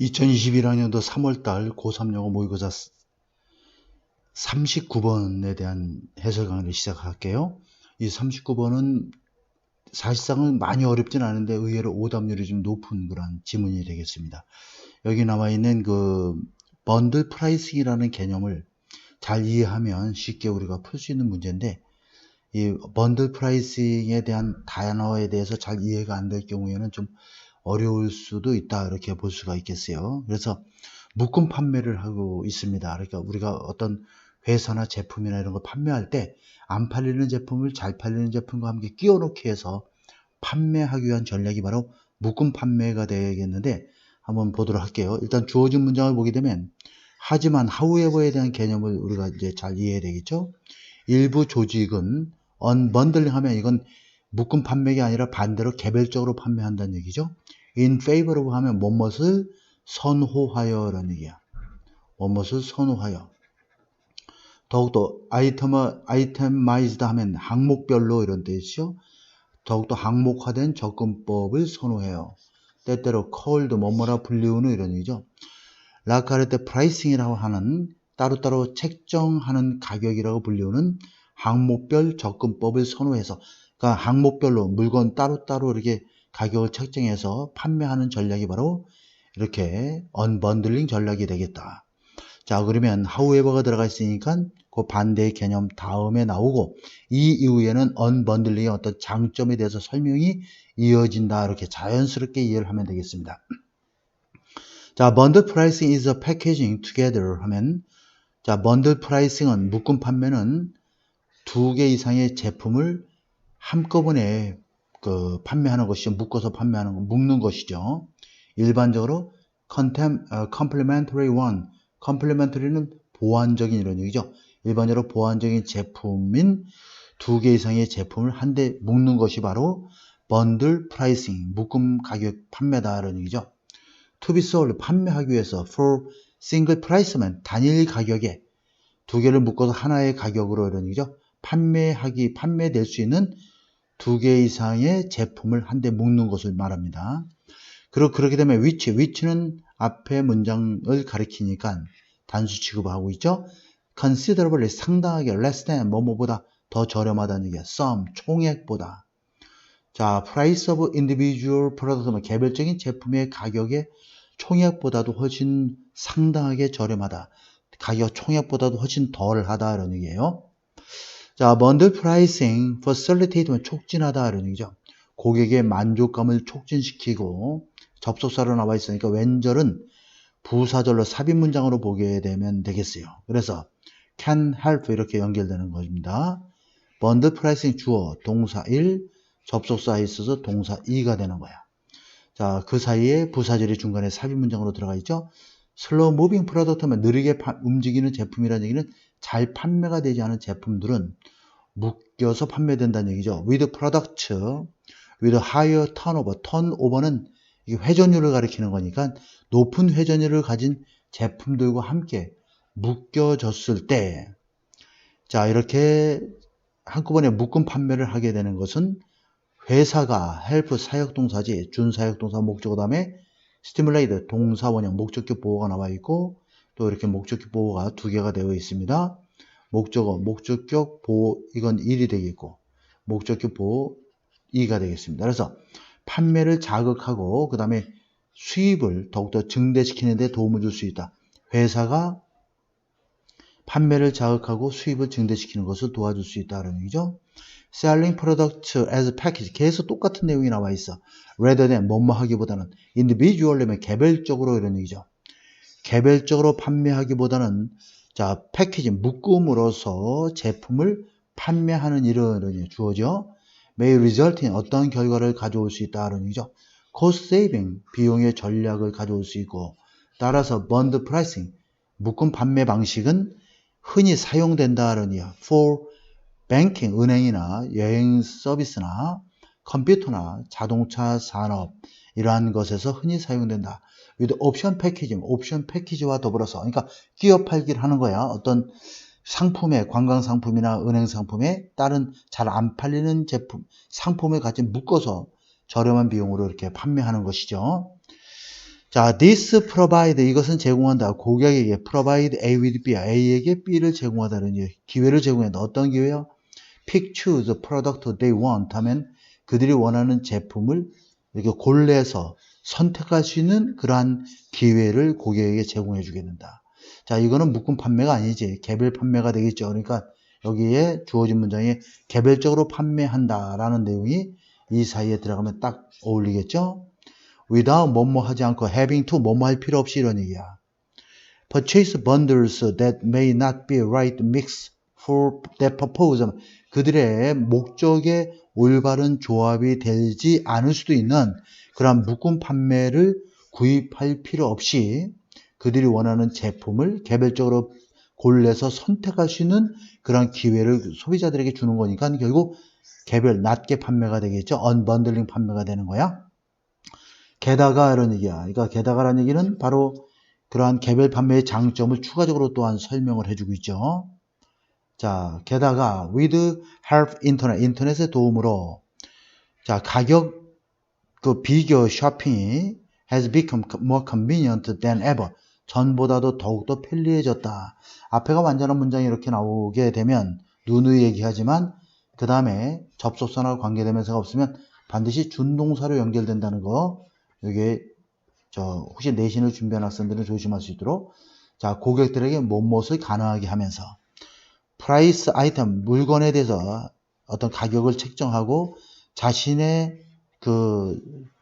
2021학년도 3월달 고3 영어 모의고사 39번에 대한 해설 강의를 시작할게요. 이 39번은 사실상은 많이 어렵진 않은데 의외로 오답률이 좀 높은 그런 지문이 되겠습니다. 여기 나와 있는 그 번들 프라이싱이라는 개념을 잘 이해하면 쉽게 우리가 풀 수 있는 문제인데 이 번들 프라이싱에 대한 단어에 대해서 잘 이해가 안 될 경우에는 좀 어려울 수도 있다 이렇게 볼 수가 있겠어요. 그래서 묶음 판매를 하고 있습니다. 그러니까 우리가 어떤 회사나 제품이나 이런 걸 판매할 때 안 팔리는 제품을 잘 팔리는 제품과 함께 끼워 놓기 해서 판매하기 위한 전략이 바로 묶음 판매가 되겠는데 한번 보도록 할게요. 일단 주어진 문장을 보게 되면 하지만 하우에버에 대한 개념을 우리가 이제 잘 이해해야 되겠죠. 일부 조직은 언번들링 하면 이건 묶음 판매가 아니라 반대로 개별적으로 판매한다는 얘기죠. in favor라고 하면 뭐뭇을 선호하여라는 얘기야. 뭐뭇을 선호하여. 더욱더 아이템, 아이템마이즈드 하면 항목별로 이런 뜻이죠. 더욱더 항목화된 접근법을 선호해요. 때때로 called 뭐뭐라 불리우는 이런 얘기죠. 라카르 때 프라이싱이라고 하는 따로따로 책정하는 가격이라고 불리우는 항목별 접근법을 선호해서 그러니까 항목별로 물건 따로따로 이렇게 가격을 책정해서 판매하는 전략이 바로 이렇게 언번들링 전략이 되겠다. 자 그러면 however가 들어가 있으니까 그 반대의 개념 다음에 나오고 이 이후에는 언번들링의 어떤 장점에 대해서 설명이 이어진다 이렇게 자연스럽게 이해를 하면 되겠습니다. 자 bundle pricing is a packaging together 하면 자 bundle pricing은 묶음 판매는 두 개 이상의 제품을 한꺼번에 그 판매하는 것이죠. 묶어서 판매하는 거, 묶는 것이죠. 일반적으로 contem, 어, complementary one, complementary는 보완적인 이런 얘기죠. 일반적으로 보완적인 제품인 두 개 이상의 제품을 한 대 묶는 것이 바로 bundle pricing, 묶음 가격 판매다 이런 얘기죠. to be sold, 판매하기 위해서 for single price만 단일 가격에 두 개를 묶어서 하나의 가격으로 이런 얘기죠. 판매하기, 판매될 수 있는 두 개 이상의 제품을 한대 묶는 것을 말합니다. 그리고 그렇게 되면 위치, 위치는 앞에 문장을 가리키니까 단수 취급하고 있죠. considerably 상당하게 less than 뭐뭐보다 더 저렴하다는 얘기야. some 총액보다. 자, price of individual product는 개별적인 제품의 가격의 총액보다도 훨씬 상당하게 저렴하다. 가격 총액보다도 훨씬 덜하다 이런 얘기예요. 자, bundle pricing facilitate면 촉진하다 이런 얘기죠. 고객의 만족감을 촉진시키고 접속사로 나와 있으니까 왼절은 부사절로 삽입 문장으로 보게 되면 되겠어요. 그래서 can help 이렇게 연결되는 것입니다. bundle pricing 주어 동사 1 접속사에 있어서 동사 2가 되는 거야. 자, 그 사이에 부사절이 중간에 삽입 문장으로 들어가 있죠. 슬로우 무빙 프로덕트면 느리게 파, 움직이는 제품이라는 얘기는 잘 판매가 되지 않은 제품들은 묶여서 판매된다는 얘기죠. with product, with higher turnover. 턴오버는 회전율을 가리키는 거니까 높은 회전율을 가진 제품들과 함께 묶여졌을 때, 자, 이렇게 한꺼번에 묶음 판매를 하게 되는 것은 회사가 help 사역동사지, 준사역동사 목적어 다음에 stimulate 동사 원형 목적격 보호가 나와 있고 또 이렇게 목적격 보호가 두 개가 되어 있습니다. 목적어, 목적격 보호 이건 1이 되겠고 목적격 보호 2가 되겠습니다. 그래서 판매를 자극하고 그 다음에 수입을 더욱더 증대시키는 데 도움을 줄 수 있다. 회사가 판매를 자극하고 수입을 증대시키는 것을 도와줄 수 있다는 얘기죠. selling product as package 계속 똑같은 내용이 나와 있어. rather than 뭐뭐 하기보다는 individual이면 개별적으로 이런 얘기죠. 개별적으로 판매하기보다는 자, 패키지 묶음으로써 제품을 판매하는 일은 주어져 may result in 어떤 결과를 가져올 수 있다는 얘기죠. cost saving 비용의 전략을 가져올 수 있고 따라서 bond pricing 묶음 판매 방식은 흔히 사용된다는 얘기야. for banking 은행이나 여행 서비스나 컴퓨터나 자동차 산업 이러한 것에서 흔히 사용된다. With 옵션 패키지, 옵션 패키지와 더불어서, 그러니까 끼어 팔기를 하는 거야. 어떤 상품에, 관광 상품이나 은행 상품에 다른 잘 안 팔리는 제품, 상품을 같이 묶어서 저렴한 비용으로 이렇게 판매하는 것이죠. 자, this provide 이것은 제공한다. 고객에게 provide A with B, A에게 B를 제공하다는. 기회를 제공한다. 어떤 기회요? pick, choose product they want 하면 그들이 원하는 제품을 이렇게 골라서 선택할 수 있는 그러한 기회를 고객에게 제공해 주게 된다. 자, 이거는 묶음 판매가 아니지. 개별 판매가 되겠죠. 그러니까 여기에 주어진 문장에 개별적으로 판매한다라는 내용이 이 사이에 들어가면 딱 어울리겠죠? without 뭐뭐 하지 않고 having to 뭐뭐 할 필요 없이 이런 얘기야. purchase bundles that may not be right mix for their purpose. 그들의 목적에 올바른 조합이 되지 않을 수도 있는 그런 묶음 판매를 구입할 필요 없이 그들이 원하는 제품을 개별적으로 골라서 선택할 수 있는 그런 기회를 소비자들에게 주는 거니까 결국 개별 낮게 판매가 되겠죠. 언번들링 판매가 되는 거야. 게다가 이런 얘기야. 그러니까 게다가라는 얘기는 바로 그러한 개별 판매의 장점을 추가적으로 또한 설명을 해주고 있죠. 자, 게다가 with help 인터넷, 인터넷의 도움으로 자, 가격 그 비교 쇼핑이 has become more convenient than ever. 전보다도 더욱더 편리해졌다. 앞에가 완전한 문장이 이렇게 나오게 되면 누누이 얘기하지만 그 다음에 접속선하고 관계되면서가 없으면 반드시 준동사로 연결된다는 거 이게 저 혹시 내신을 준비한 학생들은 조심할 수 있도록 자 고객들에게 무엇을 가능하게 하면서 프라이스 아이템 물건에 대해서 어떤 가격을 책정하고 자신의 그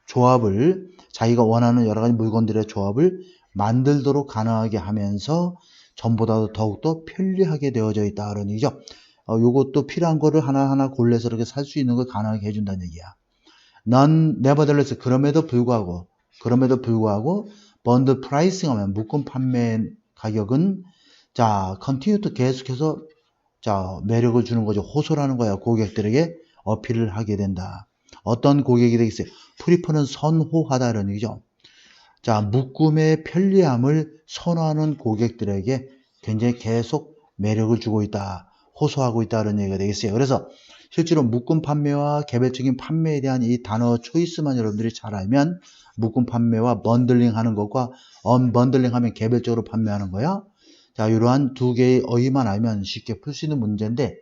조합을 자기가 원하는 여러 가지 물건들의 조합을 만들도록 가능하게 하면서 전보다도 더욱더 편리하게 되어져 있다 그런 얘기죠. 어, 요것도 필요한 거를 하나하나 골라서 이렇게 살 수 있는 걸 가능하게 해준다는 얘기야. 넌 nevertheless 그럼에도 불구하고 그럼에도 불구하고 번드 프라이싱 하면 묶음 판매 가격은 자 to 계속해서 자 매력을 주는 거죠. 호소라는 거야. 고객들에게 어필을 하게 된다. 어떤 고객이 되겠어요? 프리퍼는 선호하다 이런 얘기죠. 자, 묶음의 편리함을 선호하는 고객들에게 굉장히 계속 매력을 주고 있다. 호소하고 있다는 얘기가 되겠어요. 그래서 실제로 묶음 판매와 개별적인 판매에 대한 이 단어 초이스만 여러분들이 잘 알면 묶음 판매와 번들링 하는 것과 언번들링 하면 개별적으로 판매하는 거야. 자, 이러한 두 개의 어휘만 알면 쉽게 풀 수 있는 문제인데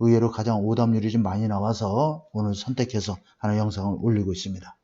의외로 가장 오답률이 좀 많이 나와서 오늘 선택해서 하나 영상을 올리고 있습니다.